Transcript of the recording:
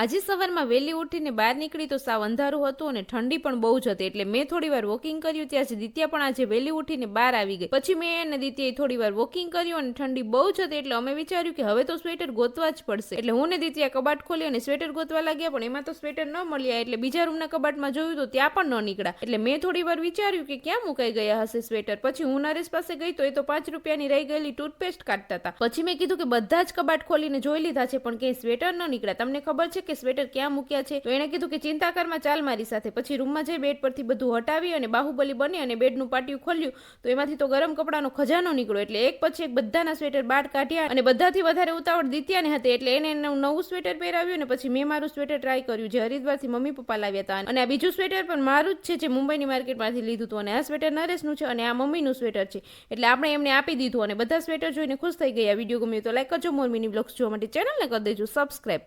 આજે સવારમાં વહેલી ઉઠીને બહાર નીકળી તો સાવ અંધારું હતું અને ઠંડી પણ બહુ જ હતી એટલે મેં થોડી વાર વોકિંગ કર્યું. ત્યાં છે દિત્યા પણ આજે વહેલી ઉઠીને બહાર આવી ગઈ. પછી મેં અને દિત્યાએ થોડી વાર વોકિંગ કર્યું અને ઠંડી બહુ જ હતી એટલે અમે વિચાર્યું કે હવે તો સ્વેટર ગોતવા જ પડશે. એટલે હું ને દિત્યા કબાટ ખોલી અને સ્વેટર ગોતવા લાગ્યા, પણ એમાં તો સ્વેટર ન મળ્યા એટલે બીજા રૂમના કબાટમાં જોયું તો ત્યાં પણ ન નીકળ્યા. એટલે મેં થોડી વાર વિચાર્યું કે ક્યાં મુકાઈ ગયા હશે સ્વેટર પછી હું નરેશ પાસે ગઈ તો એ તો પાંચ રૂપિયાની રહી ગયેલી ટૂથપેસ્ટ કાઢતા હતા. પછી મેં કીધું કે બધા જ કબાટ ખોલીને જોઈ લીધા છે, પણ ક્યાંય સ્વેટર ન નીકળ્યા. તમને ખબર છે કે સ્વેટર ક્યાં મૂક્યા છે? તો એણે કીધું કે ચિંતા કરમાં ચાલ મારી સાથે. પછી રૂમમાં જઈ બેડ પરથી બધું હટાવી અને બાહુબલી બની અને બેડનું પાટિયું ખોલ્યું. તો એમાંથી તો ગરમ કપડાનો ખજાનો નીકળ્યો. એટલે એક પછી એક બધાના સ્વેટર બાટ કાઢ્યા અને બધાથી વધારે ઉતાવળ દિત્યાને હતી. એટલે એને એનું નવું સ્વેટર પહેરાવ્યું અને પછી મેં મારું સ્વેટર ટ્રાય કર્યું જે હરિદ્વારથી મમ્મી પપ્પા લાવ્યા હતા અને આ બીજું સ્વેટર પણ મારું જ છે જે મુંબઈની માર્કેટમાંથી લીધું હતું અને આ સ્વેટર નરેશનું છે અને આ મમ્મીનું સ્વેટર છે. એટલે આપણે એમને આપી દીધું અને બધા સ્વેટર જોઈને ખુશ થઈ ગયા. વીડિયો ગમ્યું તો લાઈક કરજો. મોર મિની બ્લોગ્સ જોવા માટે ચેનલને કરી દેજો. સબસ્ક્રાઈબ